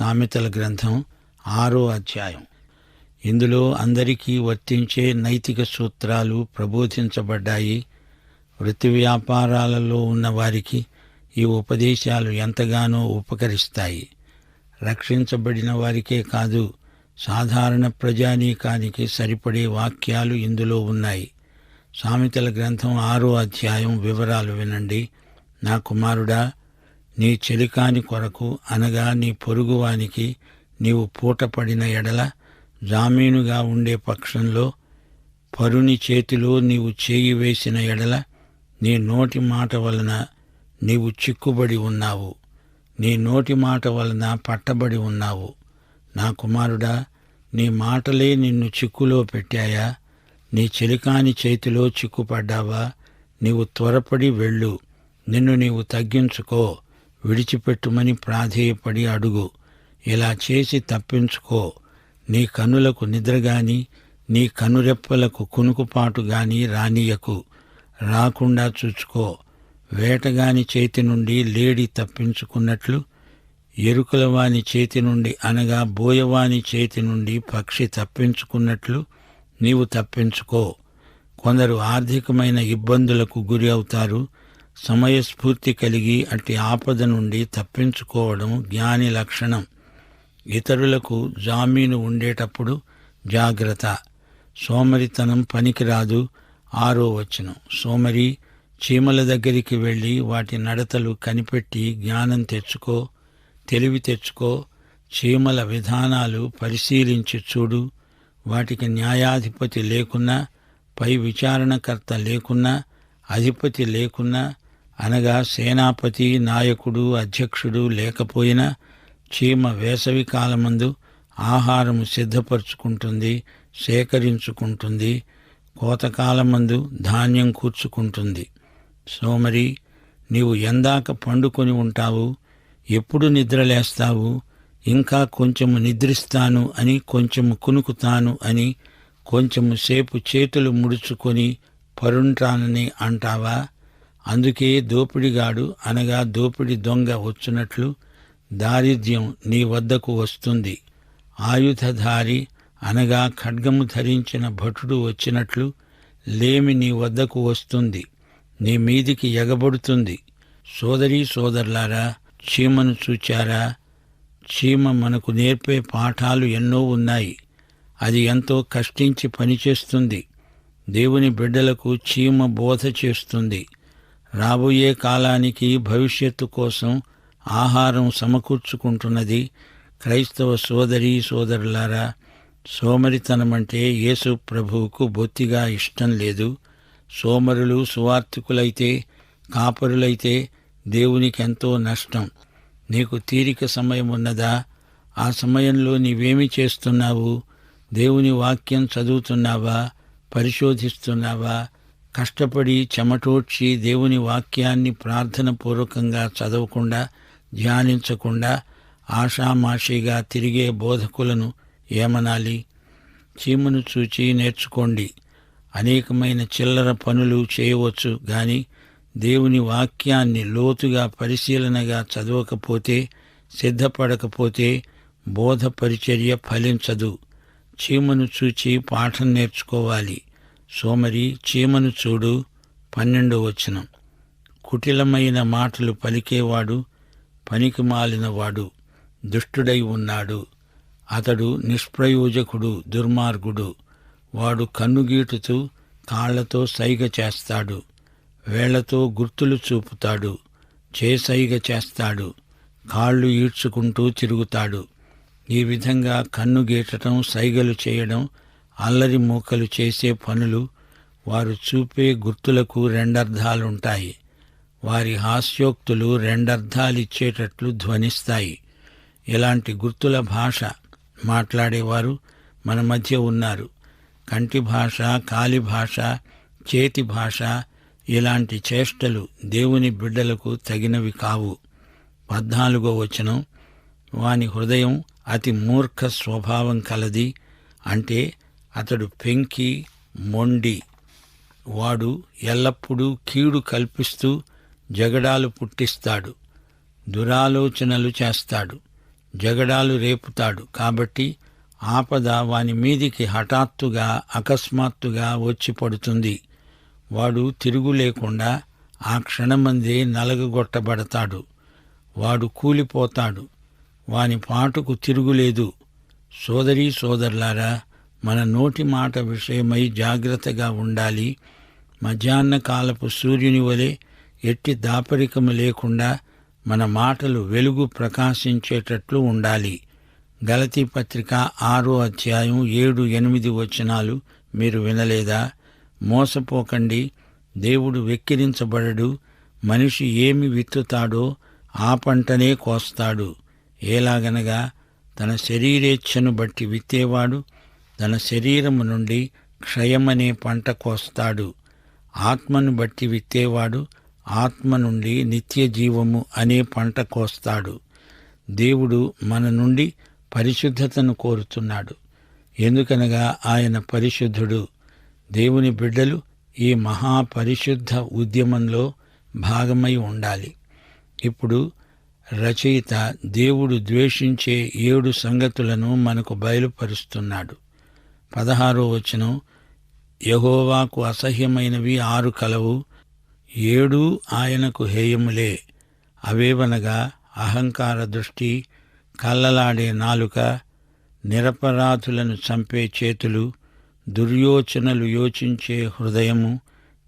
సామెతల గ్రంథం ఆరో అధ్యాయం. ఇందులో అందరికీ వర్తించే నైతిక సూత్రాలు ప్రబోధించబడ్డాయి. వృత్తి వ్యాపారాలలో ఉన్న వారికి ఈ ఉపదేశాలు ఎంతగానో ఉపకరిస్తాయి. రక్షించబడిన వారికే కాదు సాధారణ ప్రజానీకానికి సరిపడే వాక్యాలు ఇందులో ఉన్నాయి. సామెతల గ్రంథం ఆరో అధ్యాయం వివరాలు వినండి. నా కుమారుడా నీ చెలికాని కొరకు అనగా నీ పొరుగువానికి నీవు పూటపడిన ఎడల జామీనుగా ఉండే పక్షంలో పరుని చేతిలో నీవు చేయి వేసిన ఎడల నీ నోటి మాట వలన నీవు చిక్కుబడి ఉన్నావు. నీ నోటి మాట వలన పట్టబడి ఉన్నావు. నా కుమారుడా నీ మాటలే నిన్ను చిక్కులో పెట్టాయా? నీ చెలికాని చేతిలో చిక్కుపడ్డావా? నీవు త్వరపడి వెళ్ళు. నిన్ను నీవు తగ్గించుకో. విడిచిపెట్టుమని ప్రాధేయపడి అడుగు. ఇలా చేసి తప్పించుకో. నీ కన్నులకు నిద్రగాని నీ కనురెప్పలకు కునుకుపాటు గాని రానియకు. రాకుండా చూచుకో. వేటగాని చేతి నుండి లేడి తప్పించుకున్నట్లు ఎరుకలవాని చేతి నుండి అనగా బోయవాని చేతి నుండి పక్షి తప్పించుకున్నట్లు నీవు తప్పించుకో. కొందరు ఆర్థికమైన ఇబ్బందులకు గురి అవుతారు సమయస్ఫూర్తి కలిగి అట్టి ఆపద నుండి తప్పించుకోవడం జ్ఞాని లక్షణం. ఇతరులకు జామీను ఉండేటప్పుడు జాగ్రత్త. సోమరితనం పనికిరాదు ఆరో వచనం. సోమరి చీమల దగ్గరికి వెళ్ళి వాటి నడతలు కనిపెట్టి జ్ఞానం తెచ్చుకో తెలివి తెచ్చుకో చీమల విధానాలు పరిశీలించి చూడు. వాటికి న్యాయాధిపతి లేకున్నా పై విచారణకర్త లేకున్నా అధిపతి లేకున్నా అనగా సేనాపతి నాయకుడు అధ్యక్షుడు లేకపోయినా చీమ వేసవి కాలమందు ఆహారము సిద్ధపరుచుకుంటుంది సేకరించుకుంటుంది కోతకాలమందు ధాన్యం కూర్చుకుంటుంది. సోమరి నీవు ఎందాక పండుకొని ఉంటావు ఎప్పుడు నిద్రలేస్తావు ఇంకా కొంచెము నిద్రిస్తాను అని కొంచెము కునుకుతాను అని కొంచెము సేపు చేతులు ముడుచుకొని పరుంటానని అంటావా? అందుకే దోపిడిగాడు అనగా దోపిడి దొంగ వచ్చినట్లు దారిద్ర్యం నీ వద్దకు వస్తుంది. ఆయుధధారి అనగా ఖడ్గము ధరించిన భటుడు వచ్చినట్లు లేమి నీ వద్దకు వస్తుంది. నీ మీదికి ఎగబడుతుంది. సోదరీ సోదరులారా చీమను చూచారా? చీమ మనకు నేర్పే పాఠాలు ఎన్నో ఉన్నాయి. అది ఎంతో కష్టించి పనిచేస్తుంది. దేవుని బిడ్డలకు చీమ బోధ చేస్తుంది. రాబోయే కాలానికి భవిష్యత్తు కోసం ఆహారం సమకూర్చుకుంటున్నది క్రైస్తవ సోదరీ సోదరులారా సోమరితనమంటే యేసు ప్రభువుకు బొత్తిగా ఇష్టం లేదు. సోమరులు సువార్థికులైతే కాపరులైతే దేవునికెంతో నష్టం. నీకు తీరిక సమయం ఉన్నదా? ఆ సమయంలో నీవేమి చేస్తున్నావు? దేవుని వాక్యం చదువుతున్నావా? పరిశోధిస్తున్నావా? కష్టపడి చెమటోడ్చి దేవుని వాక్యాన్ని ప్రార్థన పూర్వకంగా చదవకుండా ధ్యానించకుండా ఆషామాషిగా తిరిగే బోధకులను ఏమనాలి? చీమను చూచి నేర్చుకోండి. అనేకమైన చిల్లర పనులు చేయవచ్చు గాని దేవుని వాక్యాన్ని లోతుగా పరిశీలనగా చదవకపోతే సిద్ధపడకపోతే బోధ పరిచర్య ఫలించదు. చీమను చూచి పాఠం నేర్చుకోవాలి. సోమరి చీమను చూడు పన్నెండో వచనం. కుటిలమైన మాటలు పలికేవాడు పనికి మాలినవాడు దుష్టుడై ఉన్నాడు. అతడు నిష్ప్రయోజకుడు దుర్మార్గుడు. వాడు కన్నుగీటుతూ కాళ్ళతో సైగ చేస్తాడు వేళ్ళతో గుర్తులు చూపుతాడు చేసైగ చేస్తాడు కాళ్ళు ఈడ్చుకుంటూ తిరుగుతాడు. ఈ విధంగా కన్ను గీటడం సైగలు చేయడం అల్లరి మూకలు చేసే పనులు వారు చూపే గుర్తులకు రెండర్థాలుంటాయి వారి హాస్యోక్తులు రెండర్థాలిచ్చేటట్లు ధ్వనిస్తాయి. ఇలాంటి గుర్తుల భాష మాట్లాడేవారు మన మధ్య ఉన్నారు. కంటి భాష కాలి భాష చేతి భాష ఇలాంటి చేష్టలు దేవుని బిడ్డలకు తగినవి కావు. పద్నాలుగో వచనం వాని హృదయం అతి మూర్ఖ స్వభావం కలది అంటే అతడు పెంకి మొండి. వాడు ఎల్లప్పుడూ కీడు కల్పిస్తూ జగడాలు పుట్టిస్తాడు. దురాలోచనలు చేస్తాడు. జగడాలు రేపుతాడు. కాబట్టి ఆపద వాని మీదికి హఠాత్తుగా అకస్మాత్తుగా వచ్చి పడుతుంది. వాడు తిరుగు లేకుండా ఆ క్షణమందే నలగగొట్టబడతాడు. వాడు కూలిపోతాడు. వాని పాటుకు తిరుగులేదు సోదరీ సోదరులారా మన నోటి మాట విషయమై జాగ్రత్తగా ఉండాలి. మధ్యాహ్న కాలపు సూర్యుని వలె ఎట్టి దాపరికము లేకుండా మన మాటలు వెలుగు ప్రకాశించేటట్లు ఉండాలి. గలతీ పత్రిక ఆరో అధ్యాయం ఏడు ఎనిమిది వచనాలు మీరు వినలేదా? మోసపోకండి. దేవుడు వెక్కిరించబడడు. మనిషి ఏమి విత్తుతాడో ఆ పంటనే కోస్తాడు. ఏలాగనగా తన శరీరేచ్ఛను బట్టి విత్తేవాడు తన శరీరము నుండి క్షయమనే పంట కోస్తాడు. ఆత్మను బట్టి విత్తేవాడు ఆత్మ నుండి నిత్య జీవము అనే పంట కోస్తాడు. దేవుడు మన నుండి పరిశుద్ధతను కోరుతున్నాడు. ఎందుకనగా ఆయన పరిశుద్ధుడు. దేవుని బిడ్డలు ఈ మహాపరిశుద్ధ ఉద్యమంలో భాగమై ఉండాలి. ఇప్పుడు రచయిత దేవుడు ద్వేషించే ఏడు సంగతులను మనకు బయలుపరుస్తున్నాడు. పదహారో వచనం యహోవాకు అసహ్యమైనవి ఆరు కలవు ఏడు ఆయనకు హేయములే. అవేవనగా అహంకార దృష్టి కల్లలాడే నాలుక నిరపరాధులను చంపే చేతులు దుర్యోచనలు యోచించే హృదయము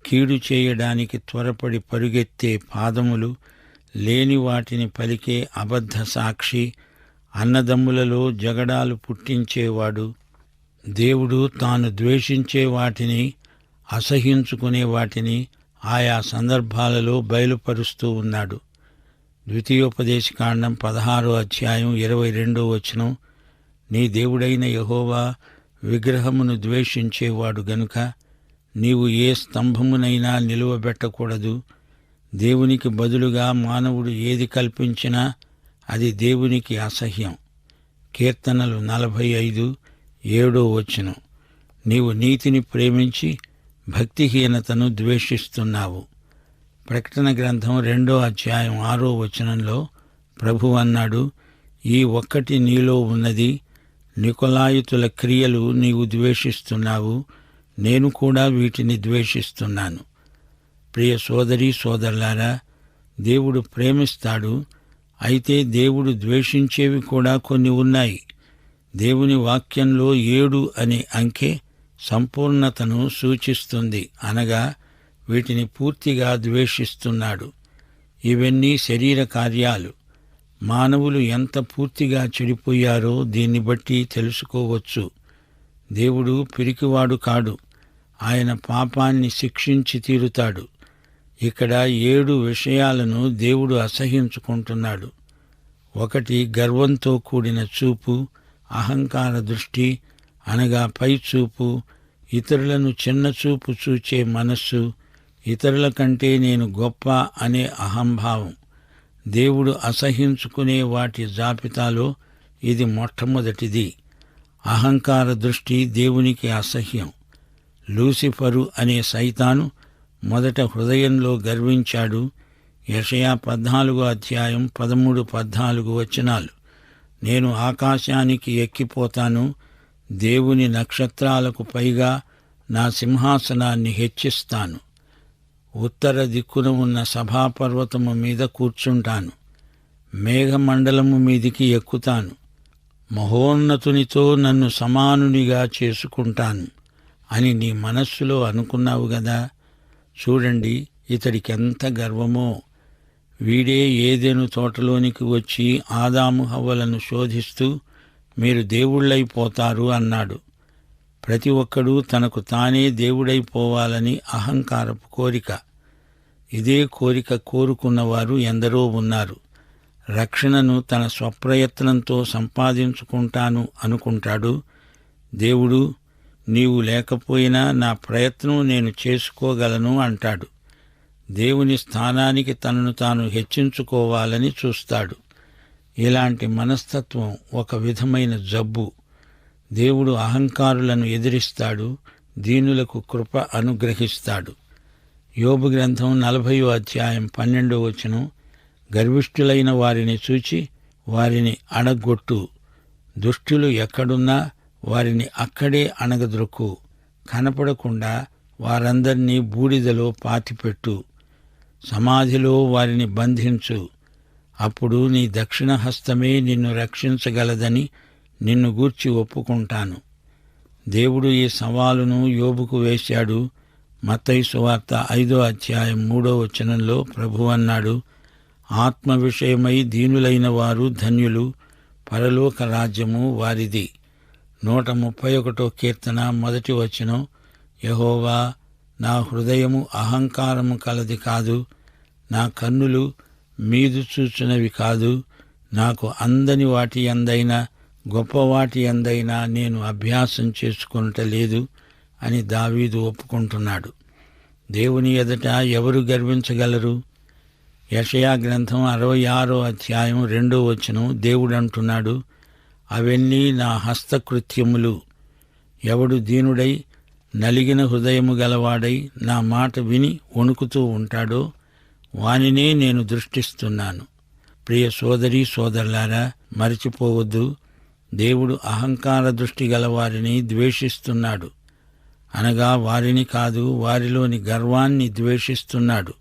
కీడు చేయడానికి త్వరపడి పరుగెత్తే పాదములు లేని వాటిని పలికే అబద్ధ సాక్షి అన్నదమ్ములలో జగడాలు పుట్టించేవాడు దేవుడు తాను ద్వేషించే వాటిని అసహించుకునే వాటిని ఆయా సందర్భాలలో బయలుపరుస్తూ ఉన్నాడు. ద్వితీయోపదేశకాండం పదహారో అధ్యాయం ఇరవై రెండో వచనం నీ దేవుడైన యహోవా విగ్రహమును ద్వేషించేవాడు గనుక నీవు ఏ స్తంభమునైనా నిలువబెట్టకూడదు. దేవునికి బదులుగా మానవుడు ఏది కల్పించినా అది దేవునికి అసహ్యం. కీర్తనలు నలభై ఐదు ఏడో వచనం. నీవు నీతిని ప్రేమించి భక్తిహీనతను ద్వేషిస్తున్నావు. ప్రకటన గ్రంథం రెండో అధ్యాయం ఆరో వచనంలో ప్రభు అన్నాడు ఈ ఒక్కటి నీలో ఉన్నది నికొలాయుతుల క్రియలు నీవు ద్వేషిస్తున్నావు నేను కూడా వీటిని ద్వేషిస్తున్నాను. ప్రియ సోదరి సోదరులారా దేవుడు ప్రేమిస్తాడు అయితే దేవుడు ద్వేషించేవి కూడా కొన్ని ఉన్నాయి. దేవుని వాక్యంలో ఏడు అనే అంకె సంపూర్ణతను సూచిస్తుంది. అనగా వీటిని పూర్తిగా ద్వేషిస్తున్నాడు. ఇవన్నీ శరీర కార్యాలు. మానవులు ఎంత పూర్తిగా చెడిపోయారో దీన్ని బట్టి తెలుసుకోవచ్చు. దేవుడు పిరికివాడు కాడు. ఆయన పాపాన్ని శిక్షించి తీరుతాడు. ఇక్కడ ఏడు విషయాలను దేవుడు అసహించుకుంటున్నాడు. ఒకటి గర్వంతో కూడిన చూపు అహంకార దృష్టి అనగా పై చూపు ఇతరులను చిన్న చూపు చూచే మనస్సు ఇతరుల కంటే నేను గొప్ప అనే అహంభావం. దేవుడు అసహించుకునే వాటి జాబితాలో ఇది మొట్టమొదటిది. అహంకార దృష్టి దేవునికి అసహ్యం. లూసిఫరు అనే సైతాను మొదట హృదయంలో గర్వించాడు. యషయా పద్నాలుగో అధ్యాయం పదమూడు పద్నాలుగు వచనాలు. నేను ఆకాశానికి ఎక్కిపోతాను. దేవుని నక్షత్రాలకు పైగా నా సింహాసనాన్ని హెచ్చిస్తాను. ఉత్తర దిక్కున ఉన్న సభాపర్వతము మీద కూర్చుంటాను. మేఘమండలము మీదికి ఎక్కుతాను. మహోన్నతునితో నన్ను సమానునిగా చేసుకుంటాను అని నీ మనస్సులో అనుకున్నావు గదా? చూడండి ఇతడికెంత గర్వమో. వీడే ఏదేను తోటలోనికి వచ్చి ఆదాము హవ్వలను శోధిస్తూ మీరు దేవుళ్ళైపోతారు అన్నాడు. ప్రతి ఒక్కడూ తనకు తానే దేవుడైపోవాలని అహంకారపు కోరిక. ఇదే కోరిక కోరుకున్నవారు ఎందరో ఉన్నారు. రక్షణను తన స్వప్రయత్నంతో సంపాదించుకుంటాను అనుకుంటాడు. దేవుడు నీవు లేకపోయినా నా ప్రయత్నం నేను చేసుకోగలను అంటాడు. దేవుని స్థానానికి తనను తాను హెచ్చించుకోవాలని చూస్తాడు. ఇలాంటి మనస్తత్వం ఒక విధమైన జబ్బు. దేవుడు అహంకారులను ఎదిరిస్తాడు దీనులకు కృప అనుగ్రహిస్తాడు. యోబు గ్రంథం నలభయో అధ్యాయం పన్నెండో వచనం గర్విష్ఠులైన వారిని చూచి వారిని అణగొట్టు. దుష్టులు ఎక్కడున్నా వారిని అక్కడే అణగద్రొక్కు కనపడకుండా వారందరినీ బూడిదలో పాతిపెట్టు. సమాధిలో వారిని బంధించు. అప్పుడు నీ దక్షిణ హస్తమే నిన్ను రక్షించగలదని నిన్ను గూర్చి ఒప్పుకుంటాను. దేవుడు ఈ సవాలును యోబుకు వేశాడు. మత్తయి సువార్త ఐదో అధ్యాయం మూడో వచనంలో ప్రభు అన్నాడు ఆత్మ విషయమై దీనులైన వారు ధన్యులు పరలోక రాజ్యము వారిది. నూట ముప్పై ఒకటో కీర్తన మొదటి వచనం యహోవా నా హృదయము అహంకారము కలది కాదు నా కన్నులు మీదు చూచునవి కాదు నాకు అందని వాటి అందైనా గొప్ప వాటి అందైనా నేను అభ్యాసం చేసుకొనుట లేదు అని దావీదు ఒప్పుకుంటున్నాడు. దేవుని ఎదుట ఎవరు గర్వించగలరు? యషయా గ్రంథం అరవై ఆరో అధ్యాయం రెండో వచనం దేవుడు అంటున్నాడు అవన్నీ నా హస్తకృత్యములు. ఎవడు దీనుడై నలిగిన హృదయము గలవాడై నా మాట విని వణుకుతూ ఉంటాడో వానినే నేను దృష్టిస్తున్నాను. ప్రియ సోదరి సోదరులారా మరచిపోవద్దు. దేవుడు అహంకార దృష్టి గలవారిని ద్వేషిస్తున్నాడు. అనగా వారిని కాదు వారిలోని గర్వాన్ని ద్వేషిస్తున్నాడు.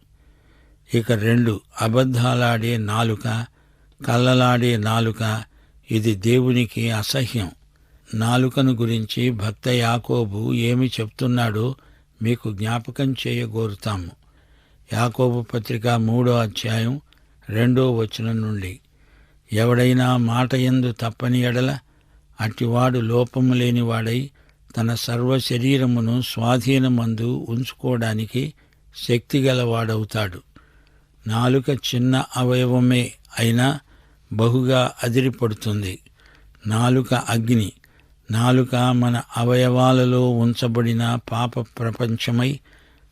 ఇక రెండు అబద్ధాలాడే నాలుక కళ్ళలాడే నాలుక ఇది దేవునికి అసహ్యం. నాలుకను గురించి భక్త యాకోబు ఏమి చెప్తున్నాడో మీకు జ్ఞాపకం చేయగోరుతాము. యాకోబు పత్రిక మూడో అధ్యాయం రెండో వచనం నుండి. ఎవడైనా మాట ఎందు తప్పని ఎడల అట్టివాడు లోపము లేనివాడై తన సర్వ శరీరమును స్వాధీనమందు ఉంచుకోవడానికి శక్తిగలవాడవుతాడు నాలుక చిన్న అవయవమే అయినా బహుగా అదిరిపడుతుంది. నాలుక అగ్ని నాలుక మన అవయవాలలో ఉంచబడిన పాప ప్రపంచమై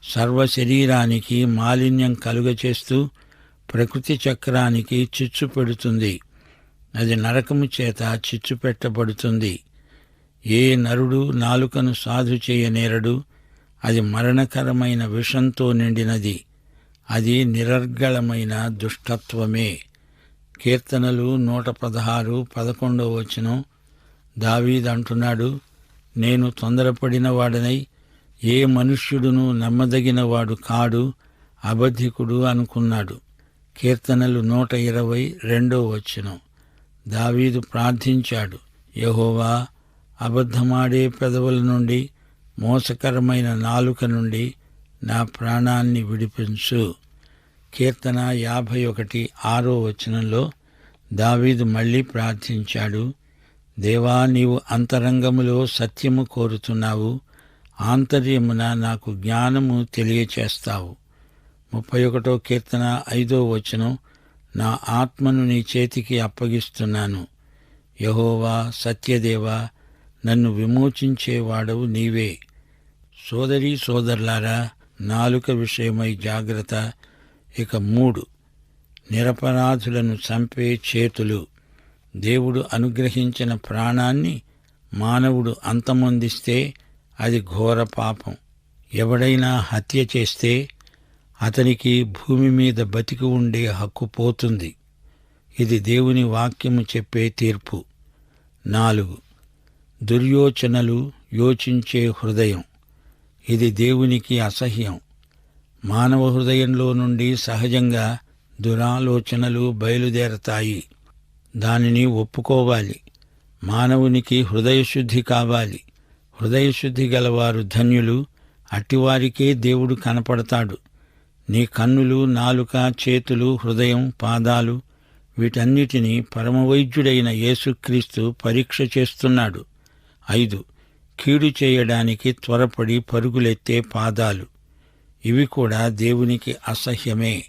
సర్వ శరీరానికి మాలిన్యం కలుగచేస్తూ ప్రకృతి చక్రానికి చిచ్చు పెడుతుంది. అది నరకము చేత చిచ్చు పెట్టబడుతుంది. ఏ నరుడు నాలుకను సాధు చేయనేరడు. అది మరణకరమైన విషంతో నిండినది. అది నిరర్గళమైన దుష్టత్వమే. కీర్తనలు నూట పదహారు పదకొండవ వచనం దావీద్ అంటున్నాడు నేను తొందరపడిన వాడనై ఏ మనుష్యుడును నమ్మదగినవాడు కాడు అబద్ధికుడు అనుకున్నాడు. కీర్తనలు నూట ఇరవై రెండో వచనం. దావీదు ప్రార్థించాడు యహోవా అబద్ధమాడే పెదవుల నుండి మోసకరమైన నాలుక నుండి నా ప్రాణాన్ని విడిపించు. కీర్తన యాభై ఒకటి ఆరో వచనంలో దావీదు మళ్ళీ ప్రార్థించాడు దేవా నీవు అంతరంగములో సత్యము కోరుతున్నావు. ఆంతర్యమున నాకు జ్ఞానము తెలియచేస్తావు. ముప్పై ఒకటో కీర్తన ఐదో వచనం నా ఆత్మను నీ చేతికి అప్పగిస్తున్నాను. యహోవా సత్యదేవా నన్ను విమోచించేవాడవు నీవే. సోదరీ సోదరులారా నాలుక విషయమై జాగ్రత్త. ఇక మూడు. నిరపరాధులను చంపే చేతులు. దేవుడు అనుగ్రహించిన ప్రాణాన్ని మానవుడు అంతమొందిస్తే అది ఘోర పాపం. ఎవడైనా హత్య చేస్తే అతనికి భూమి మీద బతికి ఉండే హక్కు పోతుంది. ఇది దేవుని వాక్యము చెప్పే తీర్పు. నాలుగు. దుర్యోచనలు యోచించే హృదయం. ఇది దేవునికి అసహ్యం. మానవ హృదయంలో నుండి సహజంగా దురాలోచనలు బయలుదేరతాయి. దానిని ఒప్పుకోవాలి. మానవునికి హృదయశుద్ధి కావాలి. హృదయశుద్ధి గలవారు ధన్యులు అట్టివారికే దేవుడు కనపడతాడు. నీ కన్నులు నాలుక చేతులు హృదయం పాదాలు వీటన్నిటినీ పరమవైద్యుడైన యేసుక్రీస్తు పరీక్ష చేస్తున్నాడు. ఐదు. కీడు చేయడానికి త్వరపడి పరుగులెత్తే పాదాలు. ఇవి కూడా దేవునికి అసహ్యమే.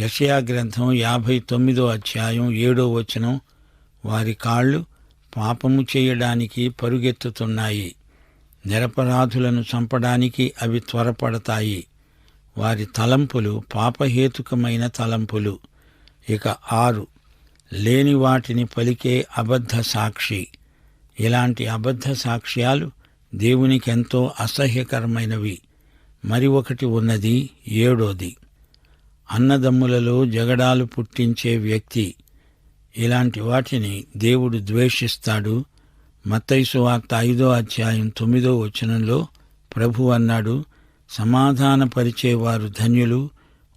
యషయా గ్రంథం యాభై తొమ్మిదో అధ్యాయం ఏడో వచనం. వారి కాళ్ళు పాపము చేయడానికి పరుగెత్తుతున్నాయి. నిరపరాధులను చంపడానికి అవి త్వరపడతాయి. వారి తలంపులు పాపహేతుకమైన తలంపులు. ఇక ఆరు. లేని వాటిని పలికే అబద్ధ సాక్షి. ఇలాంటి అబద్ధ సాక్ష్యాలు దేవునికెంతో అసహ్యకరమైనవి. మరి ఒకటి ఉన్నది ఏడోది. అన్నదమ్ములలో జగడాలు పుట్టించే వ్యక్తి. ఇలాంటి వాటిని దేవుడు ద్వేషిస్తాడు. మత్తైసు వార్త ఐదో అధ్యాయం తొమ్మిదో వచనంలో ప్రభు అన్నాడు సమాధానపరిచేవారు ధన్యులు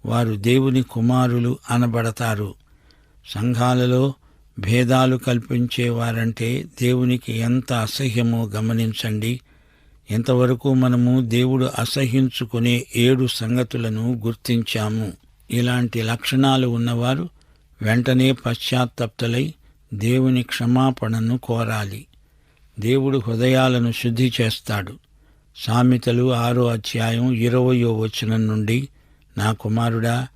వారు దేవుని కుమారులు అనబడతారు. సంఘాలలో భేదాలు కల్పించేవారంటే దేవునికి ఎంత అసహ్యమో గమనించండి. ఇంతవరకు మనము దేవుడు అసహించుకునే ఏడు సంగతులను గుర్తించాము. ఇలాంటి లక్షణాలు ఉన్నవారు వెంటనే పశ్చాత్తప్తులై దేవుని క్షమాపణను కోరాలి. దేవుడు హృదయాలను శుద్ధి చేస్తాడు. సామెతలు ఆరో అధ్యాయం ఇరవయో వచనం నుండి నా కుమారుడా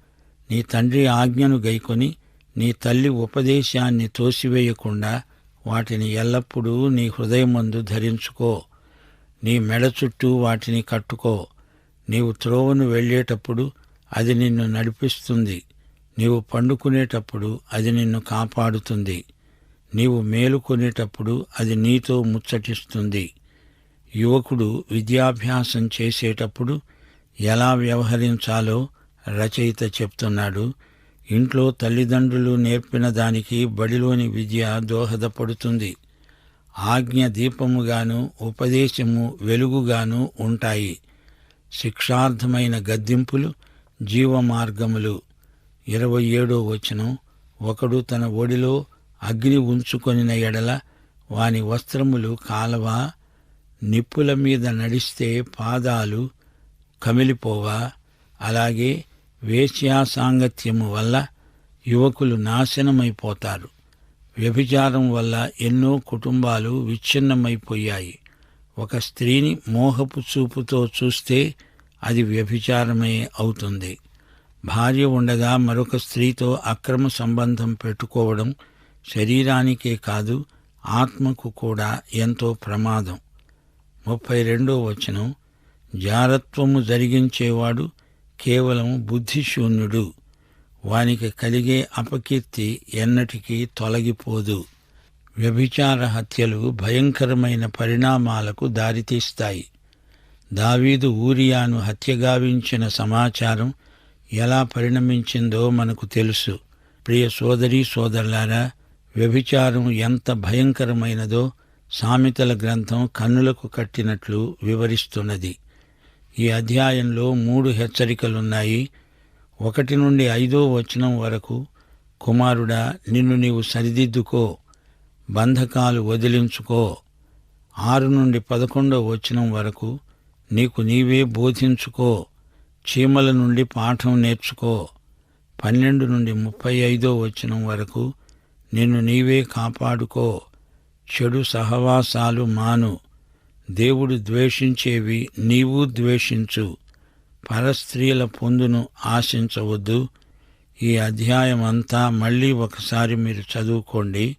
నీ తండ్రి ఆజ్ఞను గైకొని నీ తల్లి ఉపదేశాన్ని తోసివేయకుండా వాటిని ఎల్లప్పుడూ నీ హృదయమందు ధరించుకో. నీ మెడ చుట్టూ వాటిని కట్టుకో. నీవు త్రోవను వెళ్ళేటప్పుడు అది నిన్ను నడిపిస్తుంది. నీవు పండుకునేటప్పుడు అది నిన్ను కాపాడుతుంది. నీవు మేలుకొనేటప్పుడు అది నీతో ముచ్చటిస్తుంది. యువకుడు విద్యాభ్యాసం చేసేటప్పుడు ఎలా వ్యవహరించాలో రచయిత చెప్తున్నాడు. ఇంట్లో తల్లిదండ్రులు నేర్పిన దానికి బడిలోని విద్య దోహదపడుతుంది. ఆజ్ఞ దీపముగాను ఉపదేశము వెలుగుగాను ఉంటాయి. శిక్షార్థమైన గద్దింపులు జీవమార్గములు. ఇరవై ఏడో వచనం. ఒకడు తన ఒడిలో అగ్ని ఉంచుకొనిన ఎడల వాని వస్త్రములు కాలవ? నిప్పుల మీద నడిస్తే పాదాలు కమిలిపోవా? అలాగే వేశ్యా సాంగత్యము వల్ల యువకులు నాశనమైపోతారు. వ్యభిచారం వల్ల ఎన్నో కుటుంబాలు విచ్ఛిన్నమైపోయాయి. ఒక స్త్రీని మోహపు చూపుతో చూస్తే అది వ్యభిచారమే అవుతుంది. భార్య ఉండగా మరొక స్త్రీతో అక్రమ సంబంధం పెట్టుకోవడం శరీరానికే కాదు ఆత్మకు కూడా ఎంతో ప్రమాదం. ముప్పై రెండో వచనం జారత్వము జరిగించేవాడు కేవలం బుద్ధిశూన్యుడు. వానికి కలిగే అపకీర్తి ఎన్నటికీ తొలగిపోదు. వ్యభిచార హత్యలు భయంకరమైన పరిణామాలకు దారితీస్తాయి. దావీదు ఊరియాను హత్యగావించిన సమాచారం ఎలా పరిణమించిందో మనకు తెలుసు. ప్రియ సోదరీ సోదరులారా వ్యభిచారం ఎంత భయంకరమైనదో సామెతల గ్రంథం కన్నులకు కట్టినట్లు వివరిస్తున్నది. ఈ అధ్యాయంలో మూడు హెచ్చరికలున్నాయి. ఒకటి నుండి ఐదో వచనం వరకు కుమారుడా నిన్ను నీవు సరిదిద్దుకో బంధకాలు వదిలించుకో. ఆరు నుండి పదకొండో వచనం వరకు నీకు నీవే బోధించుకో. చీమల నుండి పాఠం నేర్చుకో. పన్నెండు నుండి ముప్పై ఐదో వచనం వరకు నిన్ను నీవే కాపాడుకో. చెడు సహవాసాలు మాను. దేవుడు ద్వేషించేవి నీవు ద్వేషించు. పరస్త్రీల పొందును ఆశించవద్దు. ఈ అధ్యాయం అంతా మళ్ళీ ఒకసారి మీరు చదువుకోండి.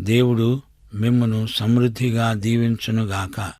దేవుడు మిమ్మను సమృద్ధిగా దీవించునుగాక.